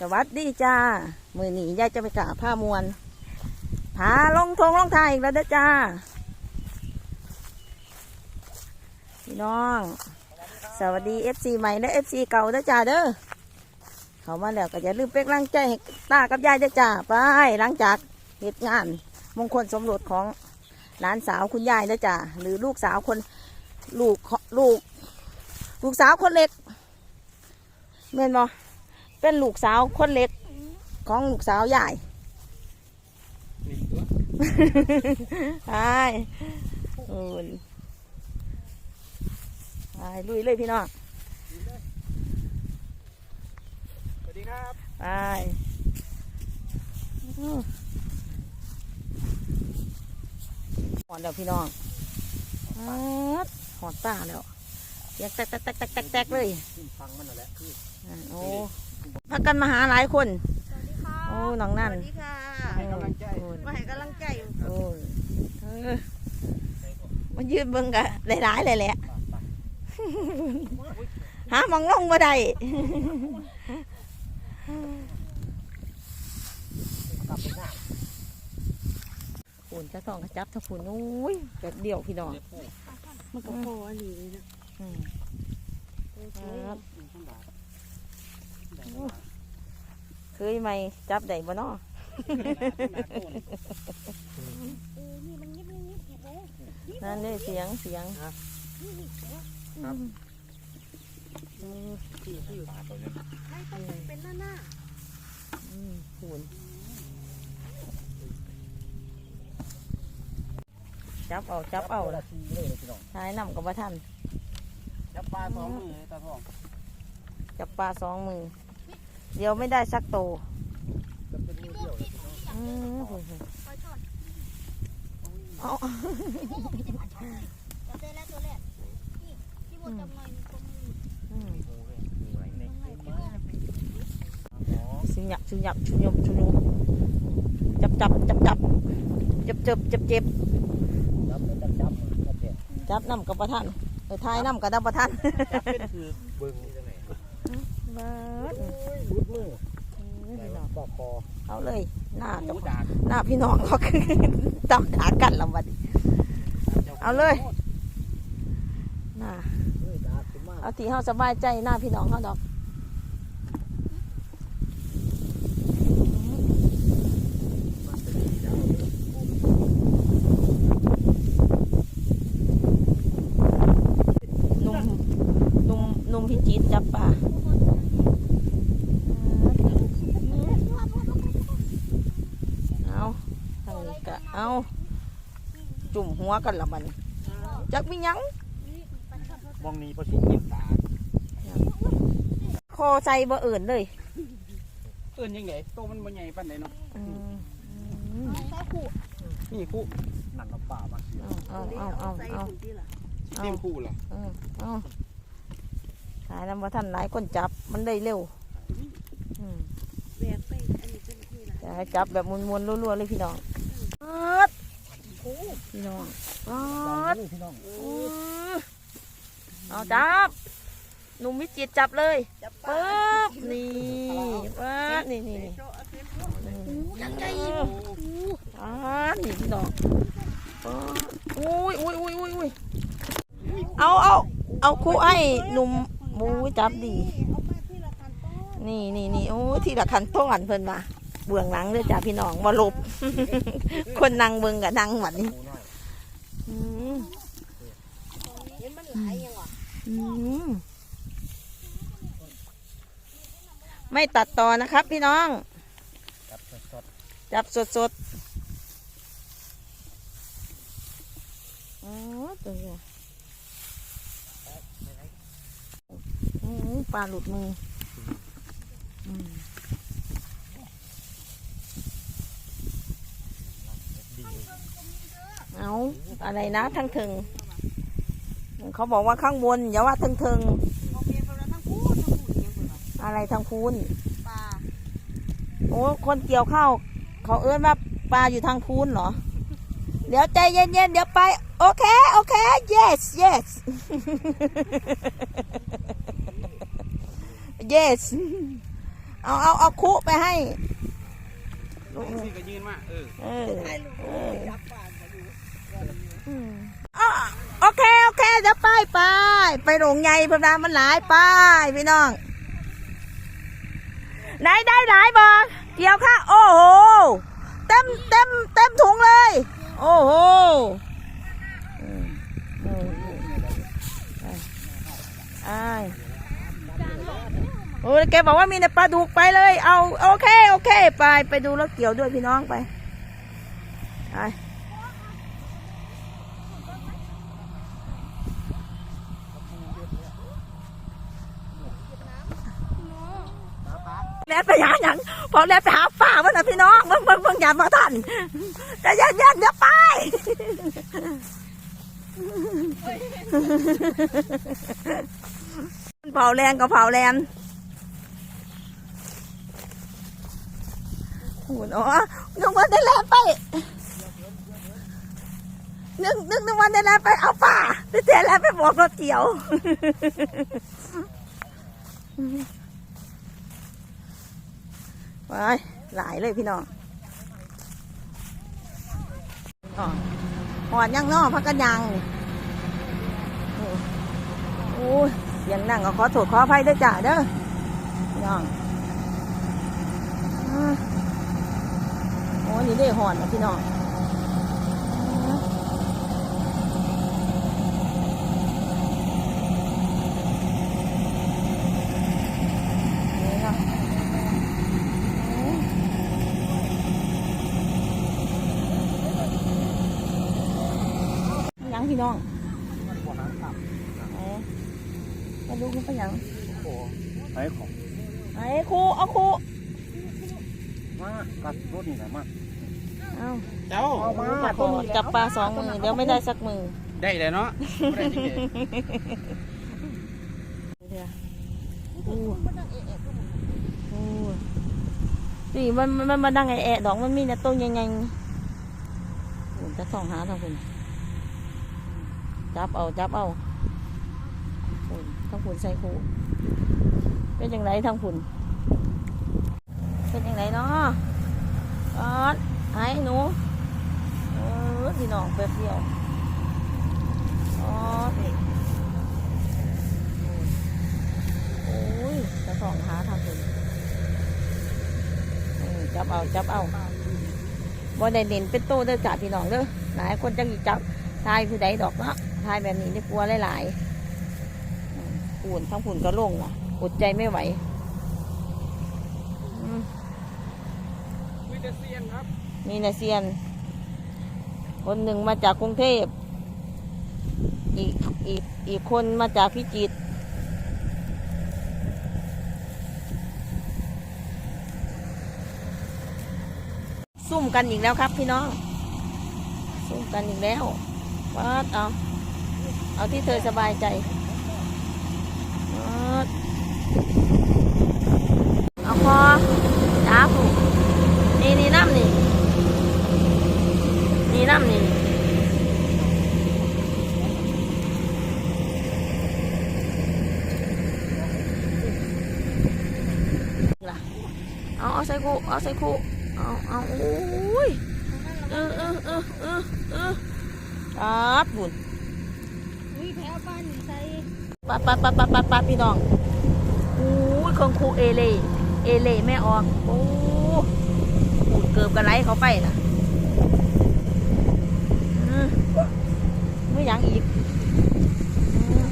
สวัสดีจ้า มือหนียายจะไปกาผ้ามวลผาลงทงลงทายอีกแล้วเด้อจ้า พี่น้อง สวัสดีเอฟซีใหม่และเอฟซีเก่าเด้อจ้าเด้อ เขามาแล้วก็อย่าลืมเป็กำลังใจให้ตากับยายเด้อจ้า ไปหลังจากเหตุงาน มงคลสมรสของหลานสาวคุณยายเด้อจ้า หรือลูกสาวคนลูกลูก ลูกสาวคนเล็กเมนบอ เป็นลูกสาวคนเล็กของลูกสาวยายนี่ตัวไปโอ้ยไปลุยเลยพี่น้องสวัสดีครับไปอื้อหอนแล้วพี่น้องอ๊าดหอนป้าแล้วเสียงแตกแตกแตกแตกแตกแตกเลยฟังมันนั่นแหละคืออ่าโอ้ พักกันมาหาหลายคนสวัสดีค่ะโอ้น้องนั่นสวัสดีค่ะให้กำลังใจโอ้ยมาให้กำลังใจอยู่โอ้ยเออมันยืนเบิ่งกะหลายๆเลยแหละหามองลงบ่ได้กลับไปหน้าฝุ่นจะต้องกระจับถ้าฝุ่นอุ้ยแบบเดียวพี่น้องเด็กผู้มันก็พออันนี้เลยนะอืมครับ มีข้างหลัง เค ยไหมจับได้บ่เนาะเออนี่มันยิบยิบยิบยิบโอ้นั่นเลยเสียงเสียงนี่นี่เดี๋ยวอืมที่ที่ตาตัวนี้ไม่ต้องเป็นหน้าหน้าอืมฝุ่นจับเอาจับเอาละละทีเลยพี่น้องท้ายนำกับว่าท่านจับปลาสองมือตาทองจับปลาสองมือ เดี๋ยวไม่ได้สักโตอืมอืมซุนฝุ่นคอยทอดเอาโอ้มีแต่ผัดไทยจับได้แล้วตัวแรกนี่ที่บนจับหยตรงนี้อืมโอ้ยดูอะไรเนี่ยอ๋อสุญญะสุญญะชุญยมชุญยมจับจับจับจับจับจับจับเจ็บจับเป็บเจ็บจับน้ำกับประทันเออทายน้ำกับดับประทันจับเป็นคือเบิ้ง นี่จังไหนเบิดรุดมือนี่ไหนพี่น้วะองปอกคอเอาเลย หน้าหูเจ้าดากหน้าพี่น้องเขาคือตำด่ากันละวันนี้เอาเลยหน้าเฮ้ยดากขึ้นมาเอาที่เขาสบายใจหน้าพี่น้องเขาดอกนุ่มนุ่มนุ่มพิจิตรจับปลาเอาทางนี้ก็เอา จุ่ม หัวกันละมันจักมีหยังมองนี้ประสิทธิ์ยิบตาคอใจบ่เอิ่นเลยเอิ้นยังไงโตมันบ่ใหญ่ปานใดเนาะอืมอืมใส่ขู่นี่คู่นั่นเราป่ามาเสียเอาเอาเอาเอาใส่เอาขู่ที่ละเต็มคู่ล่ะเอาเอาขายน้ำว่าท่านหลายคนจับมันได้เร็วอืมแบกไปอันนี้เป็นที่ละจะให้จับแบบมวนๆรัวๆเลยพี่น้องปัด พี่น้องปัดพี่น้องอื้อเอาจับหนุ่มวิจิตรจับเลยจับปลาปึ๊บนี่ปัดนี่นี่นี่โชว์เอาเต็มอืมยังไงอ่านี่พี่น้องป๊าดอุ้ยอุ้ยอุ้ยอุ้ยอุ้ยเอาเอาเอาครูไอ้หนุ่มบูจับดีเอามาที่ละคันต้นนี่นี่นี่โอ้ที่ละคันต้อนเพิ่นมา เบื้องหลังเด้อจ้าพี่น้องมาลบ คนนั่งเบิ่งกับนั่งหวันนี้ไม่ตัดต่อนะครับพี่น้อง จับสดจับสดสดอ๋อตัวเนี้ยอืมปลาหลุดมืออืม ๆดี เอาอะไรนะทั้งถึง เขาบอกว่าข้างบนอย่าว่าทั้งถึงมองเมียเขาแล้วทั้งคู่ทั้งคู่ยังเบื่ออะไรทั้งคูนปลาโอ้คนเกี่ยวข้าวเขาเอื้อนว่าปลาอยู่ทางคูนเหรอ เดี๋ยวใจเย็นๆเดี๋ยวไป โอเค โอเค yes yes yes เอาเอาเอาคุไปให้ลูกนี่ก็ยืนมาเออ เออเอออืมอ้อ โอเค โอเคเดี๋ยวไปไปไปโรงใหญ่พระดามันหลายไปพี่น้องไหนได้หลายบอเกี่ยวค่ะ โอ้โห เต็มเต็มเต็มถุงเลย โอ้โหอืมอืมอืมไปไปโอ้แกบอกว่ามีแต่ปลาดุกไปเลย เอา โอเค โอเค ไป ไปดูรถเกี่ยวด้วยพี่น้องไป ไป แล้วไปหาหยังพอแล้วไปหาฝ่ามันนะพี่น้องเบิ่งเบิ่งเบิ่งอย่ามาทันแต่ยันยันเดี๋ยวไปเผาแรงก็เผาแรงหุ่นอ๋อนึกว่าได้แล้วไปนึกนึกนึกวันได้แล้วไปเอาป่าได้เจแล้วไปบอกรถเกี่ยว ไปหลายเลยพี่น้องหอดยังนอพักกันยังโอ้ยเสียงนั่งก็ขอโทษขออภัยด้วยจ้าเด้อพี่น้องอ่าโอ้นี่ได้หอนนะพี่น้อง นี่เนาะยัง พี่น้องเอ๊ะมาดูคุณไปยังไอ้ของไอ้ครูเอาครูมากัดรถนี่แหละมาเอาเจ้าเอามาจับปลาจับปลาสองมือเดี๋ยวไม่ได้สักมือได้เลยเนาะบ่ได้จริงเลยเดี๋ยวอู้อู้นี่มันมันมันมาดังไอแอะดอกมันมีแต่ต้นใหญ่ๆผมจะส่องหาทางคุณ จับเอาจับเอาคุณทางคุณใส่คูเป็นยังไงทางคุณเป็นยังไงเนาะออดไอ้หนูเออพี่น้องแป๊บเดียวอ๋อนี่โอ้ยจะสองหาทางคุณเออจับเอาจับเอาบ่ได้เน้นเป็นโตเด้อจ้าพี่น้องเด้อหลายคนจังอีจับทายผู้ใดดอกเนาะ ทายแบบนี้นี่กลัวหลายๆอืมปุ่นทั้งปุ่นก็ลงอะอดใจไม่ไหวมีแต่เซียนครับนี่นะเซียน คนหนึ่งมาจากกรุงเทพ อีกอีกอีกคนมาจากพิจิตรซุ่มกันอีกแล้วครับพี่น้อง ซุ่มกันอีกแล้ววัดเอา เอาที่เธอสบายใจวัดเอาพอจ้าผูกนี่นี่น้ำนี่นี่น้ำนี่ล่ะเอาเอาใส่คู่เอาใส่คู่เอาเอาโอ้ยเออเออเออเออเออครับบุญอุ้ย แถวบ้านใส่ปัดปัดปัดปัดปัดปัดพี่น้องโอ้ยเครื่องครูเอเล่เอเล่แม่ออกโอ้ปูดเกือบกระไรเขาไปนะอืมไม่ยังอีกอืม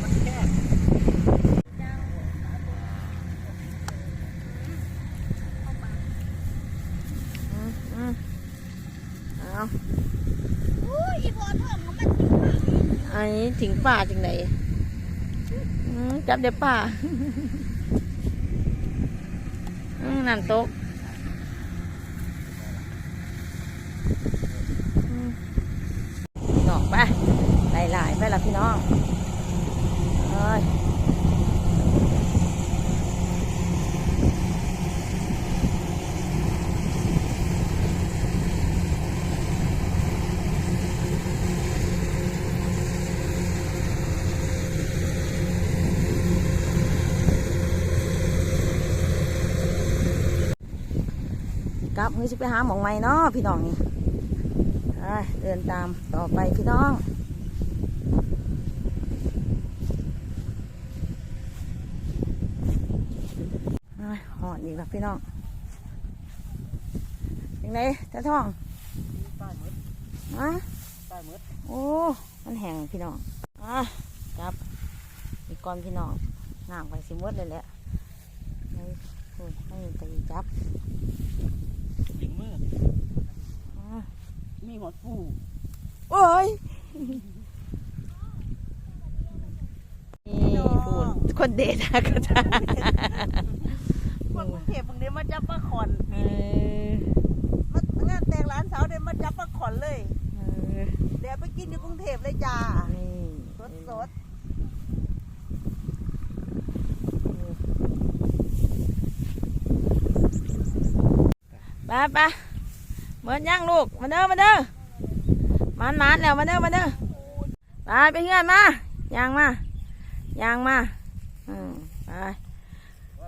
อืมอืมเอา อุ้ยอีพอทองมันกินข้าว อันนี้ ถึงป่าจังไหนจับเด็บป่าน้ำตกอืมน้องไปหลายๆไปละพี่น้องเอ้ย กลับเฮ้ยสิไปหาหมองใหม่เนาะพี่น้องนี่เดินตามต่อไปพี่น้องหอดอีกแล้วพี่น้องยังไงตาท่องใต้มืดอะใต้มืดโอ้ มันแห้งพี่น้องอะจับอีกก่อนพี่น้องน้ำไปสิมดเลยแหละนี่โอ้ให้ไปจับ ถึงมืดอะมีหัวปูโอ้ยนี่พูนคนเดทอะก็จะคนกรุงเทพเพิ่งได้มาจับปลาขอนเออมางานแต่งร้านสาวได้มาจับปลาขอนเลยเออเดี๋ยวไปกินอยู่กรุงเทพเลยจ้านี่สดสด ไปไปเหมือนย่างลูก มาเด้อมาเด้อมันมันแล้วมาเด้อมาเด้อไปไปเฮือนมาย่างมาย่างมาอืมไป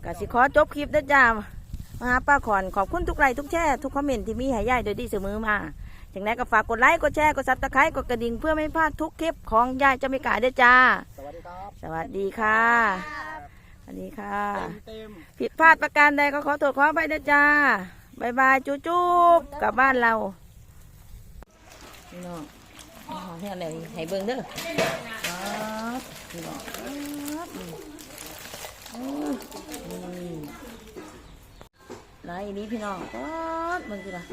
กสิขอจบคลิปเด้อจ้ามาหาป้าขอนขอบคุณทุกไลค์ทุกแชร์ทุกคอมเมนต์ที่มีให้ย่ายโดยดีเสมอมาจังไดก็ฝากกดไลค์กดแชร์กดซับสไครต์กดกระดิ่งเพื่อไม่พลาดทุกคลิปของยายจะไม่กายเด้อจ้า สวัสดีครับ สวัสดีค่ะสวัสดีค่ะเต็มเต็มผิดพลาดประการใดก็ขอโทษขอไปด้วยจ้า บายบายจุ๊จุ๊บกลับบ้านเราพี่น้องเอาให้อะไรให้เบิ่งเด้อครับพี่น้องครับไรนี้พี่น้องครับเบิ่งสิล่ะ